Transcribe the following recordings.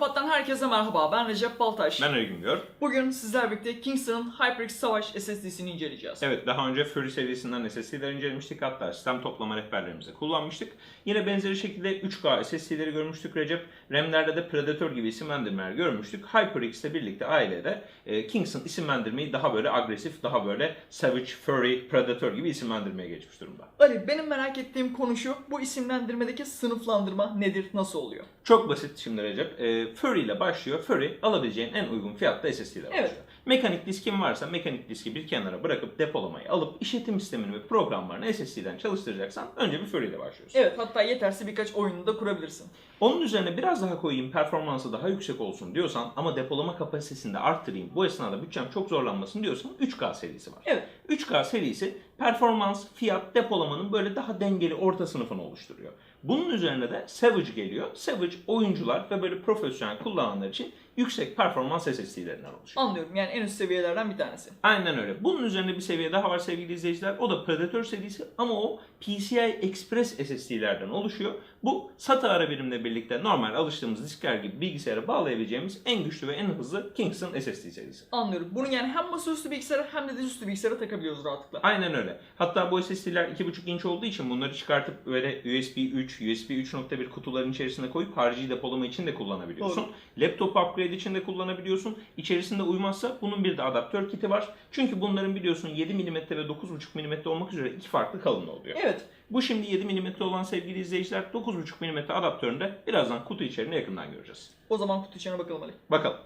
Kapat'tan herkese merhaba. Ben Recep Baltaş. Ben Ali Güngör. Bugün sizlerle birlikte Kingston'ın HyperX Savaş SSD'sini inceleyeceğiz. Evet daha önce Fury serisinden SSD'ler incelemiştik. Hatta sistem toplama rehberlerimizi kullanmıştık. Yine benzeri şekilde 3K SSD'leri görmüştük Recep. RAM'lerde de Predator gibi isimlendirmeler görmüştük. HyperX ile birlikte ailede e, Kingston isimlendirmeyi daha böyle agresif, daha böyle Savage, Fury, Predator gibi isimlendirmeye geçmiş durumda. Ali benim merak ettiğim konu şu. Bu isimlendirmedeki sınıflandırma nedir? Nasıl oluyor? Çok basit şimdi Recep. E, Fury ile başlıyor. Fury alabileceğin en uygun fiyatta SSD ile başlıyor. Evet. Mekanik diskin varsa mekanik diski bir kenara bırakıp depolamayı alıp işletim sistemini ve programlarını SSD'den çalıştıracaksan önce bir Fury ile başlıyorsun. Evet hatta yeterse birkaç oyunu da kurabilirsin. Onun üzerine biraz daha koyayım, performansı daha yüksek olsun diyorsan ama depolama kapasitesini de arttırayım, bu esnada bütçem çok zorlanmasın diyorsan 3K serisi var. Evet. 3K serisi performans, fiyat, depolamanın böyle daha dengeli orta sınıfını oluşturuyor. Bunun üzerine de Savage geliyor. Savage oyuncular ve böyle profesyonel kullananlar için yüksek performans SSD'lerinden oluşuyor. Anlıyorum yani en üst seviyelerden bir tanesi. Aynen öyle. Bunun üzerine bir seviye daha var sevgili izleyiciler. O da Predator serisi ama o PCI Express SSD'lerden oluşuyor. Bu SATA ara birimle birlikte normal alıştığımız diskler gibi bilgisayara bağlayabileceğimiz en güçlü ve en hızlı Kingston SSD serisi. Anlıyorum. Bunu yani hem masaüstü bilgisayara hem de dizüstü bilgisayara takabiliyoruz rahatlıkla. Aynen öyle. Hatta bu SSD'ler 2.5 inç olduğu için bunları çıkartıp böyle USB 3, USB 3.1 kutuların içerisine koyup harici depolama için de kullanabiliyorsun. Laptop upgrade için de kullanabiliyorsun. İçerisinde uymazsa bunun bir de adaptör kiti var. Çünkü bunların biliyorsun 7 mm ve 9.5 mm olmak üzere iki farklı kalınlığı oluyor. Evet. Bu şimdi 7 mm olan sevgili izleyiciler 9.5 mm adaptöründe birazdan kutu içeriğini yakından göreceğiz. O zaman kutu içine bakalım Ali. Bakalım.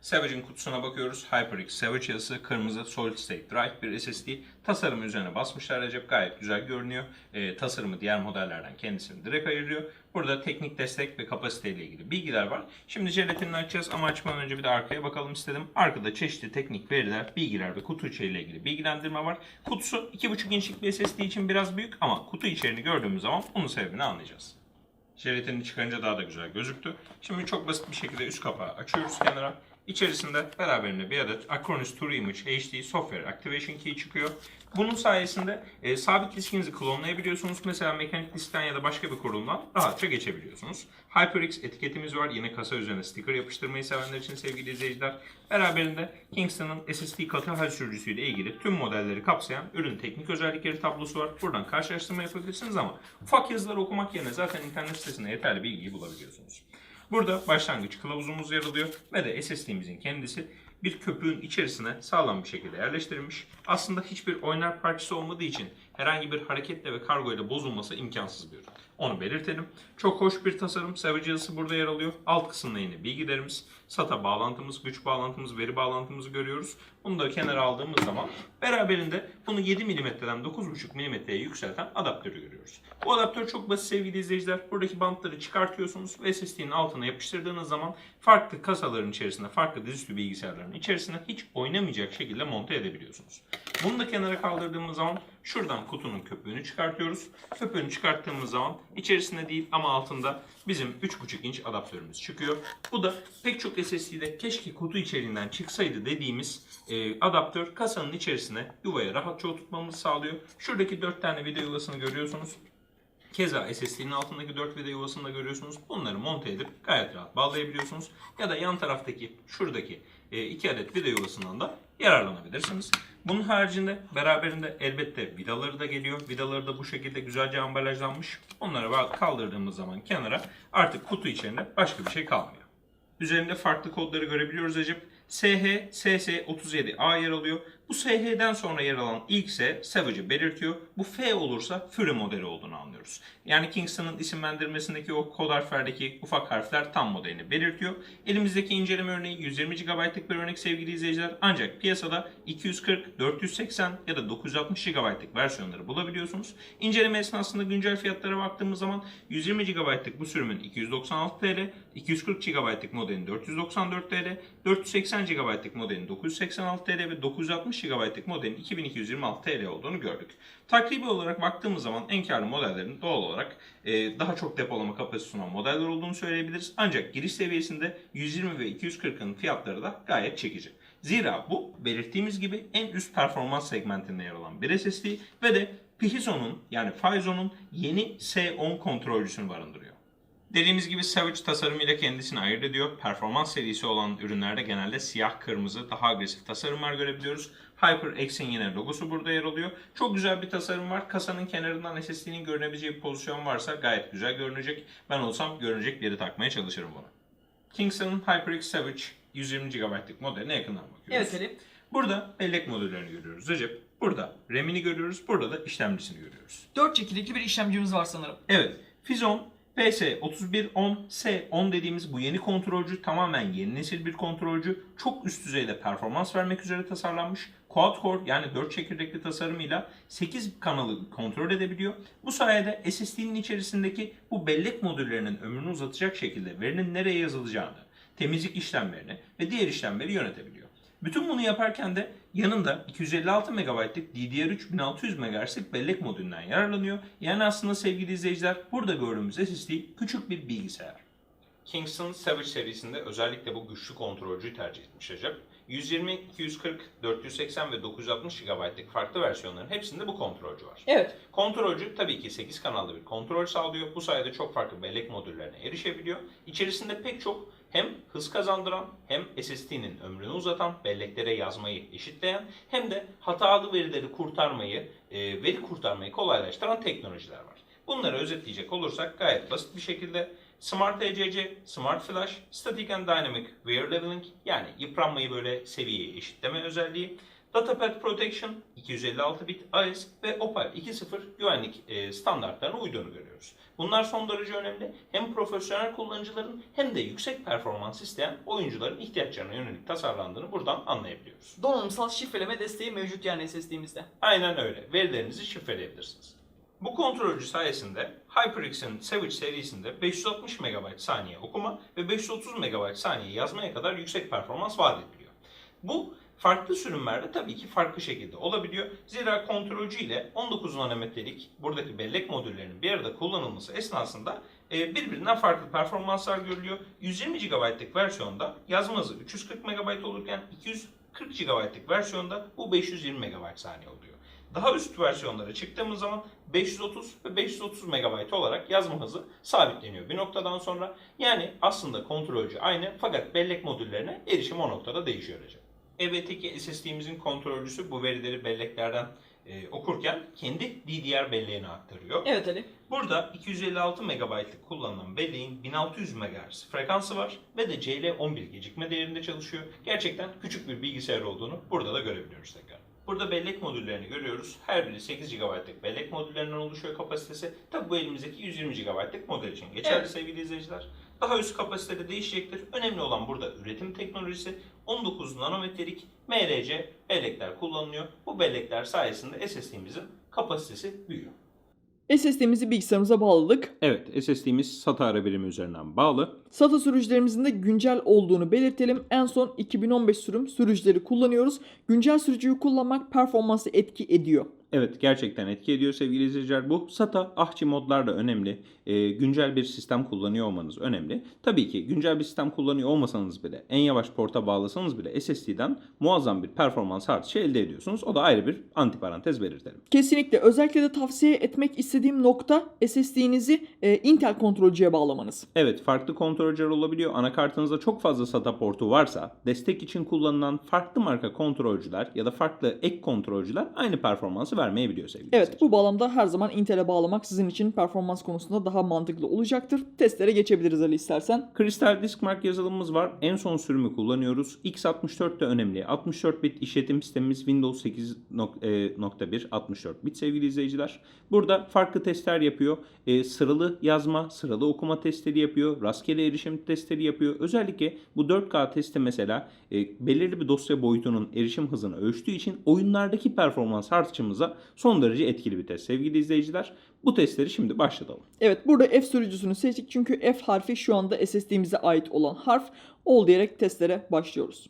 Savage'in kutusuna bakıyoruz. HyperX Savage yazısı, kırmızı Solid State Drive bir SSD. Tasarımı üzerine basmışlar Recep. Gayet güzel görünüyor. Ee, tasarımı diğer modellerden kendisini direkt ayırıyor. Burada teknik destek ve kapasite ile ilgili bilgiler var. Şimdi jelatinini açacağız ama açmadan önce bir de arkaya bakalım istedim. Arkada çeşitli teknik veriler, bilgiler ve kutu içeriği ile ilgili bilgilendirme var. Kutusu 2.5 inçlik bir SSD için biraz büyük ama kutu içeriğini gördüğümüz zaman bunun sebebini anlayacağız. Jelatinini çıkarınca daha da güzel gözüktü. Şimdi çok basit bir şekilde üst kapağı açıyoruz kenara. İçerisinde beraberinde bir adet Acronis True Image HD Software Activation Key çıkıyor. Bunun sayesinde e, sabit diskinizi klonlayabiliyorsunuz. Mesela mekanik diskten ya da başka bir kurulumdan rahatça geçebiliyorsunuz. HyperX etiketimiz var. Yine kasa üzerine sticker yapıştırmayı sevenler için sevgili izleyiciler. Beraberinde Kingston'ın SSD katı hal sürücüsüyle ilgili tüm modelleri kapsayan ürün teknik özellikleri tablosu var. Buradan karşılaştırma yapabilirsiniz ama ufak yazıları okumak yerine zaten internet sitesinde yeterli bilgiyi bulabiliyorsunuz. Burada başlangıç kılavuzumuz yer alıyor ve de SSD'mizin kendisi bir köpüğün içerisine sağlam bir şekilde yerleştirilmiş. Aslında hiçbir oynar parçası olmadığı için herhangi bir hareketle ve kargoyla bozulması imkansız bir ürün. Onu belirtelim. Çok hoş bir tasarım. Savage yazısı burada yer alıyor. Alt kısımda yine bilgilerimiz, SATA bağlantımız, güç bağlantımız, veri bağlantımızı görüyoruz. Bunu da kenara aldığımız zaman beraberinde bunu 7 mm'den 9.5 mm'ye yükselten adaptörü görüyoruz. Bu adaptör çok basit sevgili izleyiciler. Buradaki bantları çıkartıyorsunuz ve SSD'nin altına yapıştırdığınız zaman farklı kasaların içerisinde, farklı dizüstü bilgisayarların içerisine hiç oynamayacak şekilde monte edebiliyorsunuz. Bunu da kenara kaldırdığımız zaman şuradan kutunun köpüğünü çıkartıyoruz. Köpüğünü çıkarttığımız zaman içerisinde değil ama altında bizim 3.5 inç adaptörümüz çıkıyor. Bu da pek çok SSD'de keşke kutu içeriğinden çıksaydı dediğimiz e, adaptör kasanın içerisine yuvaya rahatça oturtmamızı sağlıyor. Şuradaki 4 tane vida yuvasını görüyorsunuz. Keza SSD'nin altındaki 4 vida yuvasını da görüyorsunuz. Bunları monte edip gayet rahat bağlayabiliyorsunuz. Ya da yan taraftaki şuradaki 2 adet vida yuvasından da yararlanabilirsiniz. Bunun haricinde beraberinde elbette vidaları da geliyor. Vidaları da bu şekilde güzelce ambalajlanmış. Onları kaldırdığımız zaman kenara artık kutu içinde başka bir şey kalmıyor. Üzerinde farklı kodları görebiliyoruz Recep. SH, SS37A yer alıyor. Bu SH'den sonra yer alan ilk S Savage'ı belirtiyor. Bu F olursa Fury modeli olduğunu anlıyoruz. Yani Kingston'ın isimlendirmesindeki o kod harflerdeki ufak harfler tam modelini belirtiyor. Elimizdeki inceleme örneği 120 GB'lık bir örnek sevgili izleyiciler. Ancak piyasada 240, 480 ya da 960 GB'lık versiyonları bulabiliyorsunuz. İnceleme esnasında güncel fiyatlara baktığımız zaman 120 GB'lık bu sürümün 296 TL, 240 GB'lık modelin 494 TL, 480 GB'lık modelin 986 TL ve 960 GB'lık modelin 2226 TL olduğunu gördük. Takribi olarak baktığımız zaman en karlı modellerin doğal olarak e, daha çok depolama kapasitesi sunan modeller olduğunu söyleyebiliriz. Ancak giriş seviyesinde 120 ve 240'ın fiyatları da gayet çekici. Zira bu belirttiğimiz gibi en üst performans segmentinde yer alan bir SSD ve de Pihizon'un yani Phizon'un yeni S10 kontrolcüsünü barındırıyor. Dediğimiz gibi Savage tasarımıyla kendisini ayırt ediyor. Performans serisi olan ürünlerde genelde siyah, kırmızı, daha agresif tasarımlar görebiliyoruz. HyperX'in yine logosu burada yer alıyor. Çok güzel bir tasarım var. Kasanın kenarından SSD'nin görünebileceği bir pozisyon varsa gayet güzel görünecek. Ben olsam görünecek bir yere takmaya çalışırım bunu. Kingston'ın HyperX Savage 120 GB'lık modeline yakından bakıyoruz. Evet Ali. Burada bellek modüllerini görüyoruz Recep. Burada RAM'ini görüyoruz. Burada da işlemcisini görüyoruz. 4 çekirdekli bir işlemcimiz var sanırım. Evet. Fizon PS3110S10 dediğimiz bu yeni kontrolcü tamamen yeni nesil bir kontrolcü. Çok üst düzeyde performans vermek üzere tasarlanmış. Quad core yani 4 çekirdekli tasarımıyla 8 kanalı kontrol edebiliyor. Bu sayede SSD'nin içerisindeki bu bellek modüllerinin ömrünü uzatacak şekilde verinin nereye yazılacağını, temizlik işlemlerini ve diğer işlemleri yönetebiliyor. Bütün bunu yaparken de yanında 256 MB'lık DDR3 1600 MHz'lik bellek modülünden yararlanıyor. Yani aslında sevgili izleyiciler burada gördüğümüz SSD küçük bir bilgisayar. Kingston Savage serisinde özellikle bu güçlü kontrolcüyü tercih etmiş Recep. 120, 240, 480 ve 960 GB'lık farklı versiyonların hepsinde bu kontrolcü var. Evet. Kontrolcü tabii ki 8 kanallı bir kontrol sağlıyor. Bu sayede çok farklı bellek modüllerine erişebiliyor. İçerisinde pek çok hem hız kazandıran hem SSD'nin ömrünü uzatan, belleklere yazmayı eşitleyen hem de hatalı verileri kurtarmayı, e, veri kurtarmayı kolaylaştıran teknolojiler var. Bunları özetleyecek olursak gayet basit bir şekilde Smart ECC, Smart Flash, Static and Dynamic Wear Leveling yani yıpranmayı böyle seviyeye eşitleme özelliği, Datapad Protection, 256 bit AES ve Opal 2.0 güvenlik e, standartlarına uyduğunu görüyoruz. Bunlar son derece önemli. Hem profesyonel kullanıcıların hem de yüksek performans isteyen oyuncuların ihtiyaçlarına yönelik tasarlandığını buradan anlayabiliyoruz. Donanımsal şifreleme desteği mevcut yani SSD'mizde. Aynen öyle. Verilerinizi şifreleyebilirsiniz. Bu kontrolcü sayesinde HyperX'in Savage serisinde 560 MB saniye okuma ve 530 MB saniye yazmaya kadar yüksek performans vaat ediliyor. Bu farklı sürümlerde tabii ki farklı şekilde olabiliyor. Zira kontrolcü ile 19 nanometrelik buradaki bellek modüllerinin bir arada kullanılması esnasında e, birbirinden farklı performanslar görülüyor. 120 GB'lık versiyonda yazma hızı 340 MB olurken 240 GB'lık versiyonda bu 520 MB saniye oluyor. Daha üst versiyonlara çıktığımız zaman 530 ve 530 MB olarak yazma hızı sabitleniyor bir noktadan sonra. Yani aslında kontrolcü aynı fakat bellek modüllerine erişim o noktada değişiyor Recep. Elbette ki SSD'mizin kontrolcüsü bu verileri belleklerden e, okurken kendi DDR belleğine aktarıyor. Evet Ali. Burada 256 MB'lık kullanılan belleğin 1600 MHz frekansı var ve de CL11 gecikme değerinde çalışıyor. Gerçekten küçük bir bilgisayar olduğunu burada da görebiliyoruz tekrar. Burada bellek modüllerini görüyoruz. Her biri 8 GB'lık bellek modüllerinden oluşuyor kapasitesi. Tabi bu elimizdeki 120 GB'lık model için geçerli Evet. sevgili izleyiciler. Daha üst kapasitede değişecektir. Önemli olan burada üretim teknolojisi 19 nanometrelik MRC bellekler kullanılıyor. Bu bellekler sayesinde SSD'mizin kapasitesi büyüyor. SSD'mizi bilgisayarımıza bağladık. Evet, SSD'miz SATA ara birimi üzerinden bağlı. SATA sürücülerimizin de güncel olduğunu belirtelim. En son 2015 sürüm sürücüleri kullanıyoruz. Güncel sürücüyü kullanmak performansı etki ediyor. Evet, gerçekten etki ediyor sevgili izleyiciler. Bu SATA, ahçi modlar da önemli. Ee, güncel bir sistem kullanıyor olmanız önemli. Tabii ki güncel bir sistem kullanıyor olmasanız bile, en yavaş porta bağlasanız bile SSD'den muazzam bir performans artışı elde ediyorsunuz. O da ayrı bir antiparantez belirtelim. Kesinlikle özellikle de tavsiye etmek istediğim nokta SSD'nizi e, Intel kontrolcüye bağlamanız. Evet farklı kontrolcüler olabiliyor. Anakartınızda çok fazla SATA portu varsa destek için kullanılan farklı marka kontrolcüler ya da farklı ek kontrolcüler aynı performansı vermeyebiliyor sevgili Evet bu bağlamda her zaman Intel'e bağlamak sizin için performans konusunda daha mantıklı olacaktır. Testlere geçebiliriz Ali istersen. Kristal Diskmark yazılımımız var. En son sürümü kullanıyoruz. X64 de önemli. 64 bit işletim sistemimiz Windows 8.1 64 bit sevgili izleyiciler. Burada farklı testler yapıyor. Ee, sıralı yazma, sıralı okuma testleri yapıyor. Rastgele erişim testleri yapıyor. Özellikle bu 4K testi mesela e, belirli bir dosya boyutunun erişim hızını ölçtüğü için oyunlardaki performans artışımıza son derece etkili bir test sevgili izleyiciler. Bu testleri şimdi başlatalım. Evet burada F sürücüsünü seçtik çünkü F harfi şu anda SSD'mize ait olan harf. Ol diyerek testlere başlıyoruz.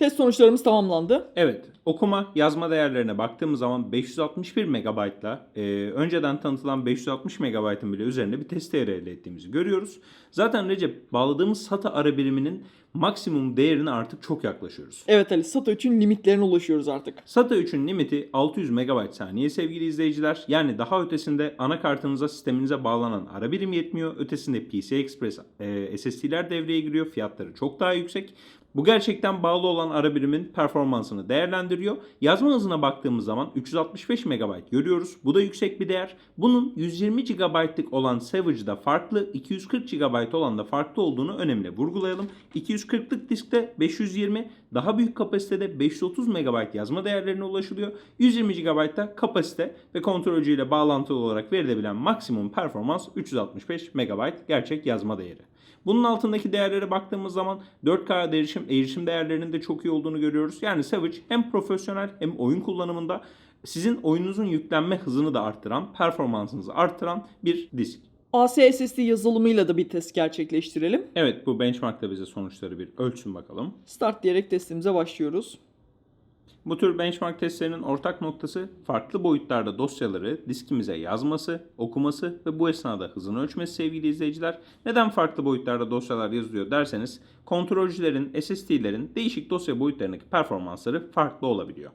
Test sonuçlarımız tamamlandı. Evet, okuma yazma değerlerine baktığımız zaman 561 MB'la e, önceden tanıtılan 560 MB'ın bile üzerinde bir test değeri elde ettiğimizi görüyoruz. Zaten Recep bağladığımız SATA ara biriminin maksimum değerine artık çok yaklaşıyoruz. Evet Ali SATA 3'ün limitlerine ulaşıyoruz artık. SATA 3'ün limiti 600 MB saniye sevgili izleyiciler. Yani daha ötesinde anakartınıza sisteminize bağlanan ara birim yetmiyor. Ötesinde PCI Express e, SSD'ler devreye giriyor. Fiyatları çok daha yüksek. Bu gerçekten bağlı olan ara birimin performansını değerlendiriyor. Yazma hızına baktığımız zaman 365 MB görüyoruz. Bu da yüksek bir değer. Bunun 120 GB'lık olan Savage'da farklı, 240 GB olan da farklı olduğunu önemli vurgulayalım. 240'lık diskte 520, daha büyük kapasitede 530 MB yazma değerlerine ulaşılıyor. 120 GB'da kapasite ve kontrolcü ile bağlantılı olarak verilebilen maksimum performans 365 MB gerçek yazma değeri. Bunun altındaki değerlere baktığımız zaman 4K erişim, erişim değerlerinin de çok iyi olduğunu görüyoruz. Yani Savage hem profesyonel hem oyun kullanımında sizin oyununuzun yüklenme hızını da arttıran, performansınızı arttıran bir disk. AC SSD yazılımıyla da bir test gerçekleştirelim. Evet bu benchmarkta bize sonuçları bir ölçsün bakalım. Start diyerek testimize başlıyoruz. Bu tür benchmark testlerinin ortak noktası farklı boyutlarda dosyaları diskimize yazması, okuması ve bu esnada hızını ölçmesi sevgili izleyiciler. Neden farklı boyutlarda dosyalar yazılıyor derseniz kontrolcülerin, SSD'lerin değişik dosya boyutlarındaki performansları farklı olabiliyor.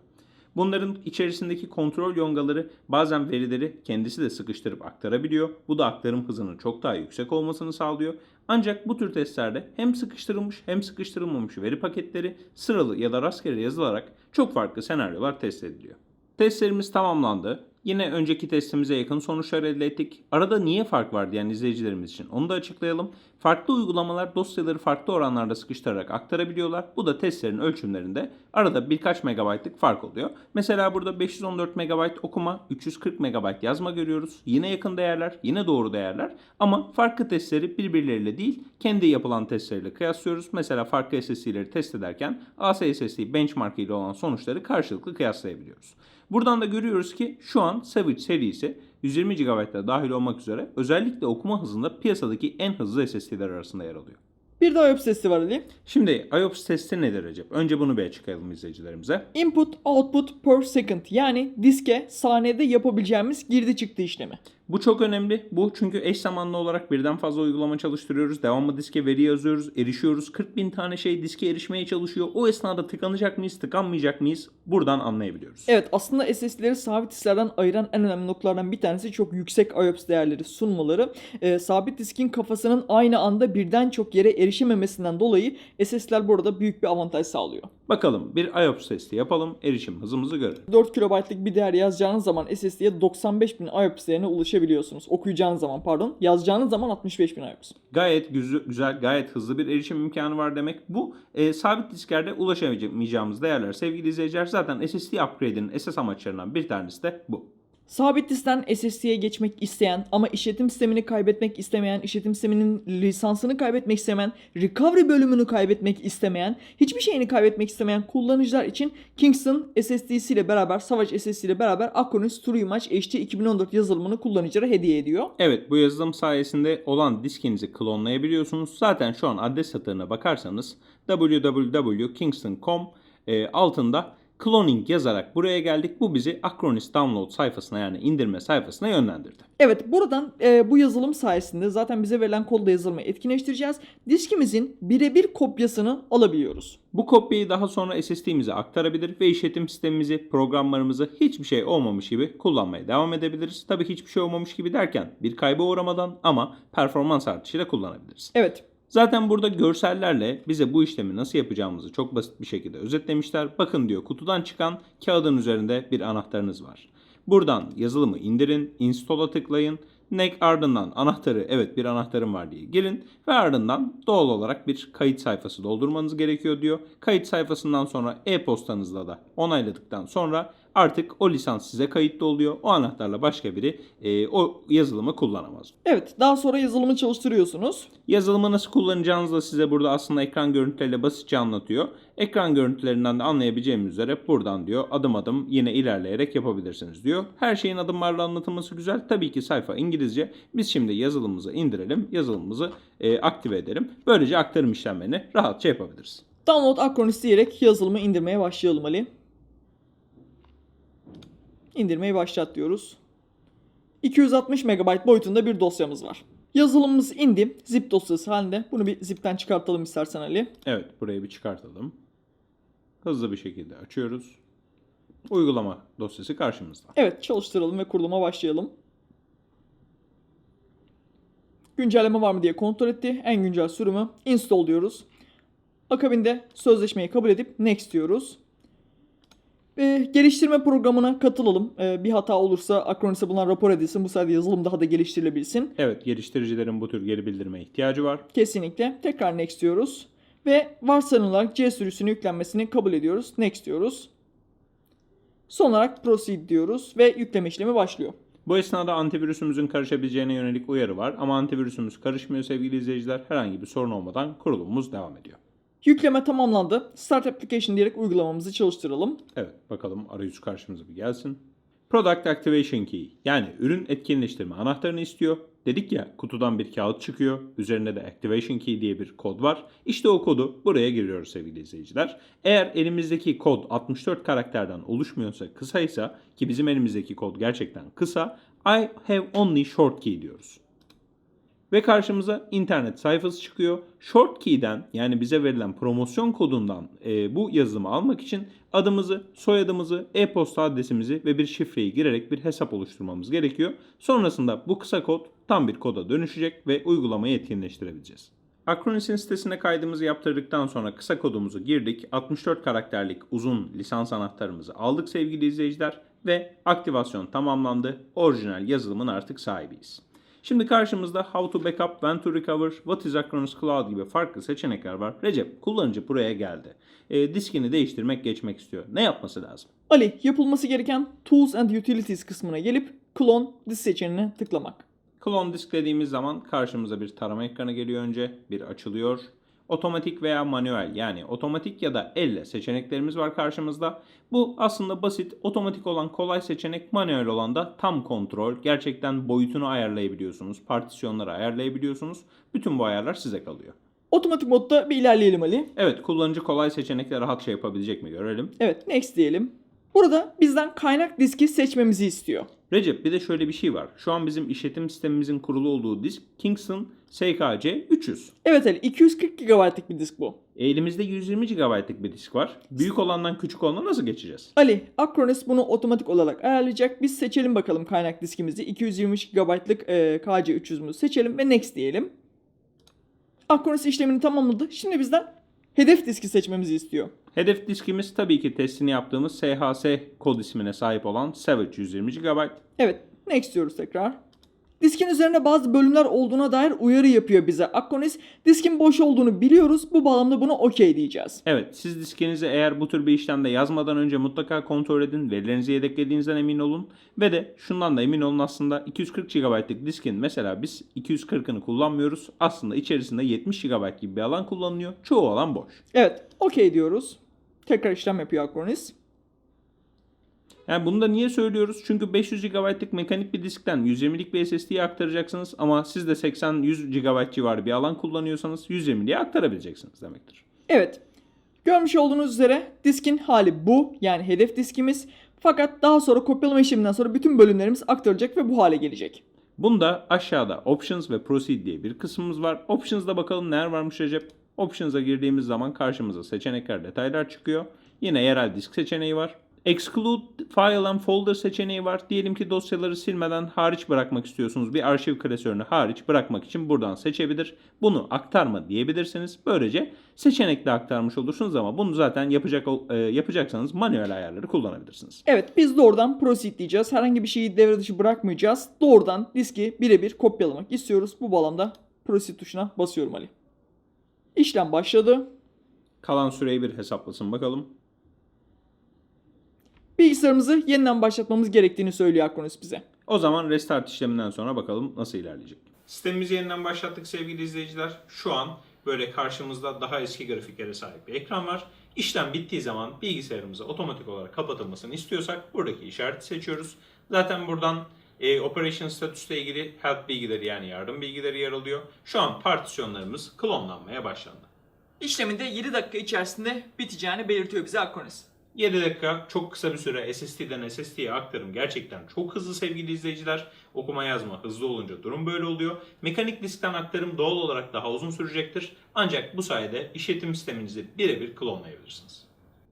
Bunların içerisindeki kontrol yongaları bazen verileri kendisi de sıkıştırıp aktarabiliyor. Bu da aktarım hızının çok daha yüksek olmasını sağlıyor. Ancak bu tür testlerde hem sıkıştırılmış hem sıkıştırılmamış veri paketleri sıralı ya da rastgele yazılarak çok farklı senaryolar test ediliyor. Testlerimiz tamamlandı. Yine önceki testimize yakın sonuçlar elde ettik. Arada niye fark var diyen izleyicilerimiz için onu da açıklayalım. Farklı uygulamalar dosyaları farklı oranlarda sıkıştırarak aktarabiliyorlar. Bu da testlerin ölçümlerinde arada birkaç megabaytlık fark oluyor. Mesela burada 514 megabayt okuma, 340 megabayt yazma görüyoruz. Yine yakın değerler, yine doğru değerler. Ama farklı testleri birbirleriyle değil, kendi yapılan testleriyle kıyaslıyoruz. Mesela farklı SSD'leri test ederken AC SSD benchmark ile olan sonuçları karşılıklı kıyaslayabiliyoruz. Buradan da görüyoruz ki şu an Savage serisi 120 GB'da dahil olmak üzere özellikle okuma hızında piyasadaki en hızlı SSD'ler arasında yer alıyor. Bir daha IOPS testi var Ali. Şimdi IOPS testi nedir Recep? Önce bunu bir açıklayalım izleyicilerimize. Input output per second yani diske saniyede yapabileceğimiz girdi çıktı işlemi. Bu çok önemli. Bu çünkü eş zamanlı olarak birden fazla uygulama çalıştırıyoruz. Devamlı diske veri yazıyoruz, erişiyoruz. 40 bin tane şey diske erişmeye çalışıyor. O esnada tıkanacak mıyız, tıkanmayacak mıyız? Buradan anlayabiliyoruz. Evet aslında SSD'leri sabit disklerden ayıran en önemli noktalardan bir tanesi çok yüksek IOPS değerleri sunmaları. Ee, sabit diskin kafasının aynı anda birden çok yere erişememesinden dolayı SSD'ler burada büyük bir avantaj sağlıyor. Bakalım bir IOPS testi yapalım. Erişim hızımızı görelim. 4 KB'lık bir değer yazacağınız zaman SSD'ye 95.000 IOPS değerine ulaşabiliyorsunuz. Okuyacağınız zaman pardon. Yazacağınız zaman 65.000 IOPS. Gayet güzel, güzel, gayet hızlı bir erişim imkanı var demek. Bu e, sabit disklerde ulaşamayacağımız değerler sevgili izleyiciler. Zaten SSD upgrade'inin esas amaçlarından bir tanesi de bu. Sabit diskten SSD'ye geçmek isteyen ama işletim sistemini kaybetmek istemeyen, işletim sisteminin lisansını kaybetmek istemeyen, recovery bölümünü kaybetmek istemeyen, hiçbir şeyini kaybetmek istemeyen kullanıcılar için Kingston SSD'si ile beraber, Savage SSD ile beraber Acronis True Image HD 2014 yazılımını kullanıcılara hediye ediyor. Evet bu yazılım sayesinde olan diskinizi klonlayabiliyorsunuz. Zaten şu an adres satırına bakarsanız www.kingston.com e, altında cloning yazarak buraya geldik. Bu bizi Acronis download sayfasına yani indirme sayfasına yönlendirdi. Evet buradan e, bu yazılım sayesinde zaten bize verilen kodla yazılımı etkinleştireceğiz. Diskimizin birebir kopyasını alabiliyoruz. Bu kopyayı daha sonra SSD'mize aktarabilir ve işletim sistemimizi, programlarımızı hiçbir şey olmamış gibi kullanmaya devam edebiliriz. Tabii hiçbir şey olmamış gibi derken bir kayba uğramadan ama performans artışıyla kullanabiliriz. Evet Zaten burada görsellerle bize bu işlemi nasıl yapacağımızı çok basit bir şekilde özetlemişler. Bakın diyor kutudan çıkan kağıdın üzerinde bir anahtarınız var. Buradan yazılımı indirin, install'a tıklayın. Neck ardından anahtarı evet bir anahtarım var diye girin ve ardından doğal olarak bir kayıt sayfası doldurmanız gerekiyor diyor. Kayıt sayfasından sonra e-postanızla da onayladıktan sonra artık o lisans size kayıtlı oluyor. O anahtarla başka biri e, o yazılımı kullanamaz. Evet daha sonra yazılımı çalıştırıyorsunuz. Yazılımı nasıl kullanacağınızı da size burada aslında ekran görüntüleriyle basitçe anlatıyor. Ekran görüntülerinden de anlayabileceğimiz üzere buradan diyor adım adım yine ilerleyerek yapabilirsiniz diyor. Her şeyin adımlarla anlatılması güzel. Tabii ki sayfa İngilizce. Biz şimdi yazılımımızı indirelim. Yazılımımızı e, aktive edelim. Böylece aktarım işlemlerini rahatça yapabiliriz. Download Acronis diyerek yazılımı indirmeye başlayalım Ali. İndirmeyi başlat diyoruz. 260 MB boyutunda bir dosyamız var. Yazılımımız indi. Zip dosyası halinde. Bunu bir zipten çıkartalım istersen Ali. Evet, burayı bir çıkartalım. Hızlı bir şekilde açıyoruz. Uygulama dosyası karşımızda. Evet çalıştıralım ve kuruluma başlayalım. Güncelleme var mı diye kontrol etti. En güncel sürümü install diyoruz. Akabinde sözleşmeyi kabul edip next diyoruz. Ve geliştirme programına katılalım. Ee, bir hata olursa Acronis'e bunlar rapor edilsin. Bu sayede yazılım daha da geliştirilebilsin. Evet, geliştiricilerin bu tür geri bildirime ihtiyacı var. Kesinlikle. Tekrar next diyoruz. Ve varsayılarak C sürüsünün yüklenmesini kabul ediyoruz. Next diyoruz. Son olarak proceed diyoruz ve yükleme işlemi başlıyor. Bu esnada antivirüsümüzün karışabileceğine yönelik uyarı var ama antivirüsümüz karışmıyor sevgili izleyiciler. Herhangi bir sorun olmadan kurulumumuz devam ediyor. Yükleme tamamlandı. Start application diyerek uygulamamızı çalıştıralım. Evet, bakalım arayüz karşımıza bir gelsin. Product Activation Key yani ürün etkinleştirme anahtarını istiyor. Dedik ya kutudan bir kağıt çıkıyor. Üzerinde de Activation Key diye bir kod var. İşte o kodu buraya giriyoruz sevgili izleyiciler. Eğer elimizdeki kod 64 karakterden oluşmuyorsa kısaysa ki bizim elimizdeki kod gerçekten kısa I have only short key diyoruz. Ve karşımıza internet sayfası çıkıyor. Short key'den yani bize verilen promosyon kodundan e, bu yazılımı almak için adımızı, soyadımızı, e-posta adresimizi ve bir şifreyi girerek bir hesap oluşturmamız gerekiyor. Sonrasında bu kısa kod tam bir koda dönüşecek ve uygulamayı etkinleştirebileceğiz. Acronis'in sitesine kaydımızı yaptırdıktan sonra kısa kodumuzu girdik. 64 karakterlik uzun lisans anahtarımızı aldık sevgili izleyiciler ve aktivasyon tamamlandı. Orijinal yazılımın artık sahibiyiz. Şimdi karşımızda How to Backup, When to Recover, What is Acronis Cloud gibi farklı seçenekler var. Recep, kullanıcı buraya geldi. E, diskini değiştirmek, geçmek istiyor. Ne yapması lazım? Ali, yapılması gereken Tools and Utilities kısmına gelip Clone Disk seçeneğine tıklamak. Clone Disk dediğimiz zaman karşımıza bir tarama ekranı geliyor önce. Bir açılıyor. Otomatik veya manuel yani otomatik ya da elle seçeneklerimiz var karşımızda. Bu aslında basit. Otomatik olan kolay seçenek, manuel olan da tam kontrol. Gerçekten boyutunu ayarlayabiliyorsunuz, partisyonları ayarlayabiliyorsunuz. Bütün bu ayarlar size kalıyor. Otomatik modda bir ilerleyelim Ali. Evet, kullanıcı kolay seçenekle rahatça yapabilecek mi görelim. Evet, next diyelim. Burada bizden kaynak diski seçmemizi istiyor. Recep bir de şöyle bir şey var. Şu an bizim işletim sistemimizin kurulu olduğu disk Kingston SKC 300. Evet Ali, 240 GB'lık bir disk bu. Elimizde 120 GB'lık bir disk var. Büyük olandan küçük olana nasıl geçeceğiz? Ali, Acronis bunu otomatik olarak ayarlayacak. Biz seçelim bakalım kaynak diskimizi. 223 GB'lık e, KC300'ümüzü seçelim ve next diyelim. Acronis işlemini tamamladı. Şimdi bizden hedef diski seçmemizi istiyor. Hedef diskimiz tabii ki testini yaptığımız SHS kod ismine sahip olan Savage 120 GB. Evet, next diyoruz tekrar. Diskin üzerinde bazı bölümler olduğuna dair uyarı yapıyor bize. Acronis diskin boş olduğunu biliyoruz. Bu bağlamda bunu okey diyeceğiz. Evet, siz diskinizi eğer bu tür bir işlemde yazmadan önce mutlaka kontrol edin. Verilerinizi yedeklediğinizden emin olun. Ve de şundan da emin olun aslında 240 GB'lık diskin mesela biz 240'ını kullanmıyoruz. Aslında içerisinde 70 GB gibi bir alan kullanılıyor. Çoğu alan boş. Evet, okey diyoruz. Tekrar işlem yapıyor Acronis. Yani bunu da niye söylüyoruz? Çünkü 500 GB'lık mekanik bir diskten 120'lik bir SSD'ye aktaracaksınız ama siz de 80-100 GB civarı bir alan kullanıyorsanız 120'liye aktarabileceksiniz demektir. Evet. Görmüş olduğunuz üzere diskin hali bu. Yani hedef diskimiz. Fakat daha sonra kopyalama işleminden sonra bütün bölümlerimiz aktarılacak ve bu hale gelecek. Bunda aşağıda Options ve Proceed diye bir kısmımız var. Options'da bakalım neler varmış Recep. Options'a girdiğimiz zaman karşımıza seçenekler, detaylar çıkıyor. Yine yerel disk seçeneği var. Exclude File and Folder seçeneği var. Diyelim ki dosyaları silmeden hariç bırakmak istiyorsunuz. Bir arşiv klasörünü hariç bırakmak için buradan seçebilir. Bunu aktarma diyebilirsiniz. Böylece seçenekle aktarmış olursunuz ama bunu zaten yapacak e, yapacaksanız manuel ayarları kullanabilirsiniz. Evet biz doğrudan proceed diyeceğiz. Herhangi bir şeyi devre dışı bırakmayacağız. Doğrudan diski birebir kopyalamak istiyoruz. Bu bağlamda proceed tuşuna basıyorum Ali. İşlem başladı. Kalan süreyi bir hesaplasın bakalım. Bilgisayarımızı yeniden başlatmamız gerektiğini söylüyor Acronis bize. O zaman restart işleminden sonra bakalım nasıl ilerleyecek. Sistemimizi yeniden başlattık sevgili izleyiciler. Şu an böyle karşımızda daha eski grafiklere sahip bir ekran var. İşlem bittiği zaman bilgisayarımızı otomatik olarak kapatılmasını istiyorsak buradaki işareti seçiyoruz. Zaten buradan e, Operation Status ile ilgili help bilgileri yani yardım bilgileri yer alıyor. Şu an partisyonlarımız klonlanmaya başlandı. İşlemin de 7 dakika içerisinde biteceğini belirtiyor bize Acronis. 7 dakika çok kısa bir süre SSD'den SSD'ye aktarım gerçekten çok hızlı sevgili izleyiciler. Okuma yazma hızlı olunca durum böyle oluyor. Mekanik diskten aktarım doğal olarak daha uzun sürecektir. Ancak bu sayede işletim sisteminizi birebir klonlayabilirsiniz.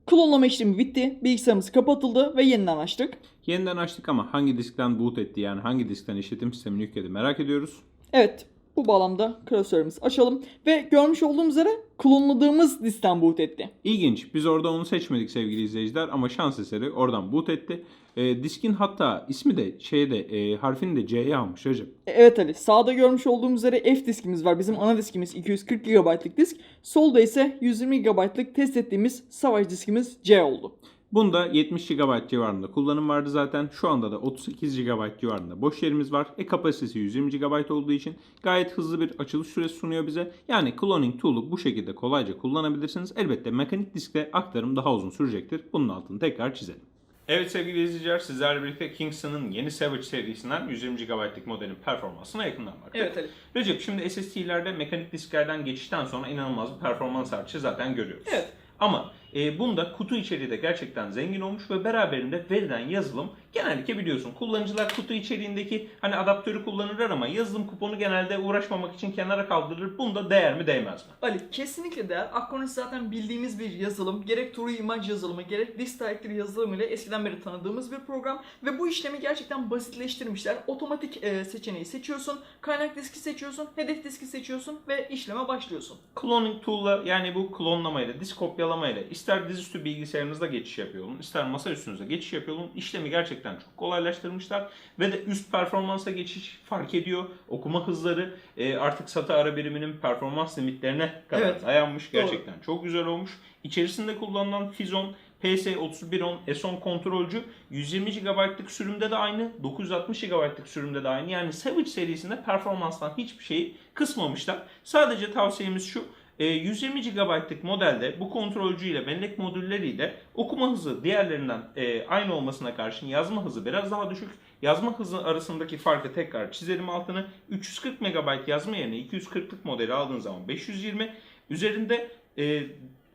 Klonlama işlemi bitti. Bilgisayarımız kapatıldı ve yeniden açtık. Yeniden açtık ama hangi diskten boot etti yani hangi diskten işletim sistemini yükledi merak ediyoruz. Evet bu bağlamda klasörümüzü açalım ve görmüş olduğumuz üzere klonladığımız diskten boot etti. İlginç. Biz orada onu seçmedik sevgili izleyiciler ama şans eseri oradan boot etti. E, diskin hatta ismi de şeyde e, harfini de C'ye almış Recep. E, Evet Ali sağda görmüş olduğumuz üzere F diskimiz var. Bizim ana diskimiz 240 GB'lık disk. Solda ise 120 GB'lık test ettiğimiz savaş diskimiz C oldu. Bunda 70 GB civarında kullanım vardı zaten. Şu anda da 38 GB civarında boş yerimiz var. E kapasitesi 120 GB olduğu için gayet hızlı bir açılış süresi sunuyor bize. Yani cloning tool'u bu şekilde kolayca kullanabilirsiniz. Elbette mekanik diskte aktarım daha uzun sürecektir. Bunun altını tekrar çizelim. Evet sevgili izleyiciler sizlerle birlikte Kingston'ın yeni Savage serisinden 120 GB'lık modelin performansına yakından baktık. Evet Ali. Recep şimdi SSD'lerde mekanik disklerden geçişten sonra inanılmaz bir performans artışı zaten görüyoruz. Evet. Ama e, bunda kutu içeriği de gerçekten zengin olmuş ve beraberinde verilen yazılım genellikle biliyorsun kullanıcılar kutu içeriğindeki hani adaptörü kullanırlar ama yazılım kuponu genelde uğraşmamak için kenara kaldırır. Bunda değer mi değmez mi? Ali kesinlikle değer. Acronis zaten bildiğimiz bir yazılım. Gerek True Image yazılımı gerek Disk Directory yazılımı ile eskiden beri tanıdığımız bir program. Ve bu işlemi gerçekten basitleştirmişler. Otomatik e, seçeneği seçiyorsun. Kaynak diski seçiyorsun. Hedef diski seçiyorsun ve işleme başlıyorsun. Cloning tool'la yani bu klonlamayla, disk kopyalamayla ister dizüstü bilgisayarınızda geçiş yapıyor olun, ister masa üstünüze geçiş yapıyor olun. İşlemi gerçekten çok kolaylaştırmışlar ve de üst performansa geçiş fark ediyor. Okuma hızları e, artık SATA ara biriminin performans limitlerine kadar Evet. dayanmış. Doğru. Gerçekten çok güzel olmuş. İçerisinde kullanılan Fizon PS3110 S10 kontrolcü 120 GB'lık sürümde de aynı, 960 GB'lık sürümde de aynı. Yani Savage serisinde performanstan hiçbir şeyi kısmamışlar. Sadece tavsiyemiz şu. E, 120 GB'lık modelde bu kontrolcü ile bellek modülleriyle okuma hızı diğerlerinden e, aynı olmasına karşın yazma hızı biraz daha düşük. Yazma hızı arasındaki farkı tekrar çizelim altını. 340 MB yazma yerine 240'lık modeli aldığın zaman 520. Üzerinde e,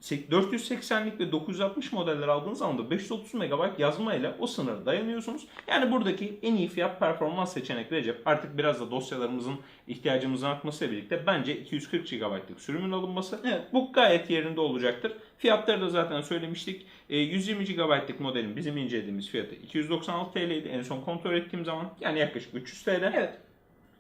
480'lik ve 960 modeller aldığınız zaman da 530 MB yazma ile o sınıra dayanıyorsunuz. Yani buradaki en iyi fiyat performans seçenek Recep. Artık biraz da dosyalarımızın ihtiyacımızın artmasıyla birlikte bence 240 GB'lık sürümün alınması. Evet. Bu gayet yerinde olacaktır. Fiyatları da zaten söylemiştik. E, 120 GB'lık modelin bizim incelediğimiz fiyatı 296 TL'ydi en son kontrol ettiğim zaman. Yani yaklaşık 300 TL. Evet.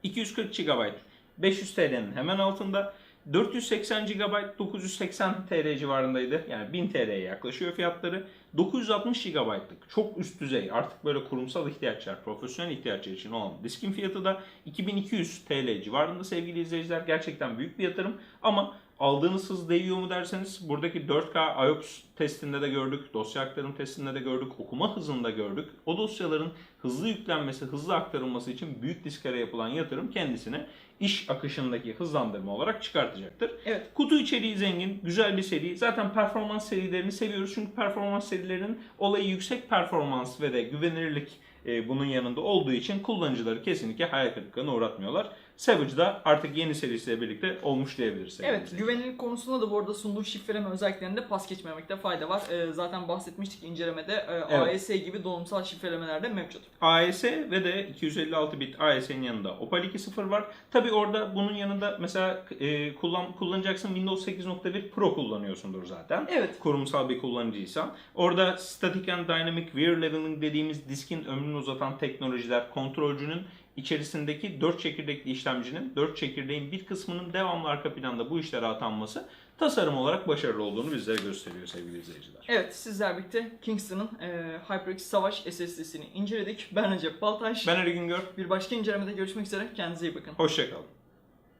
240 GB 500 TL'nin hemen altında. 480 GB 980 TL civarındaydı. Yani 1000 TL'ye yaklaşıyor fiyatları. 960 GB'lık çok üst düzey artık böyle kurumsal ihtiyaçlar, profesyonel ihtiyaçlar için olan diskin fiyatı da 2200 TL civarında sevgili izleyiciler. Gerçekten büyük bir yatırım ama aldığınız hız değiyor mu derseniz buradaki 4K IOPS testinde de gördük, dosya aktarım testinde de gördük, okuma hızında gördük. O dosyaların hızlı yüklenmesi, hızlı aktarılması için büyük disklere yapılan yatırım kendisine iş akışındaki hızlandırma olarak çıkartacaktır. Evet. Kutu içeriği zengin, güzel bir seri. Zaten performans serilerini seviyoruz çünkü performans serilerinin olayı yüksek performans ve de güvenilirlik e, bunun yanında olduğu için kullanıcıları kesinlikle hayal kırıklığına uğratmıyorlar. Savage da artık yeni serisiyle birlikte olmuş diyebiliriz. Evet, güvenilirlik konusunda da bu arada sunduğu şifreleme özelliklerinde pas geçmemekte fayda var. Ee, zaten bahsetmiştik incelemede e, Evet. AES gibi donanımsal şifrelemeler de mevcut. AES ve de 256 bit AES'in yanında Opal 2.0 var. Tabi orada bunun yanında mesela e, kullan, kullanacaksın Windows 8.1 Pro kullanıyorsundur zaten. Evet. Kurumsal bir kullanıcıysan. Orada Static and Dynamic Wear Leveling dediğimiz diskin ömrünü uzatan teknolojiler kontrolcünün içerisindeki 4 çekirdekli işlemcinin 4 çekirdeğin bir kısmının devamlı arka planda bu işlere atanması tasarım olarak başarılı olduğunu bizlere gösteriyor sevgili izleyiciler. Evet, sizler birlikte Kingston'ın e, HyperX Savaş SSD'sini inceledik. Ben Recep Baltaş. Ben Ali Güngör. Bir başka incelemede görüşmek üzere. Kendinize iyi bakın. Hoşçakalın.